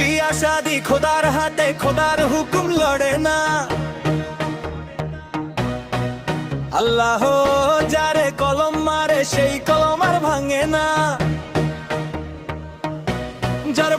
বিয়া শাদি, খোদার হাতে খোদার হুকুম লড়ে না। আল্লাহ যারে কলম মারে, সেই কলম আর ভাঙে না। যার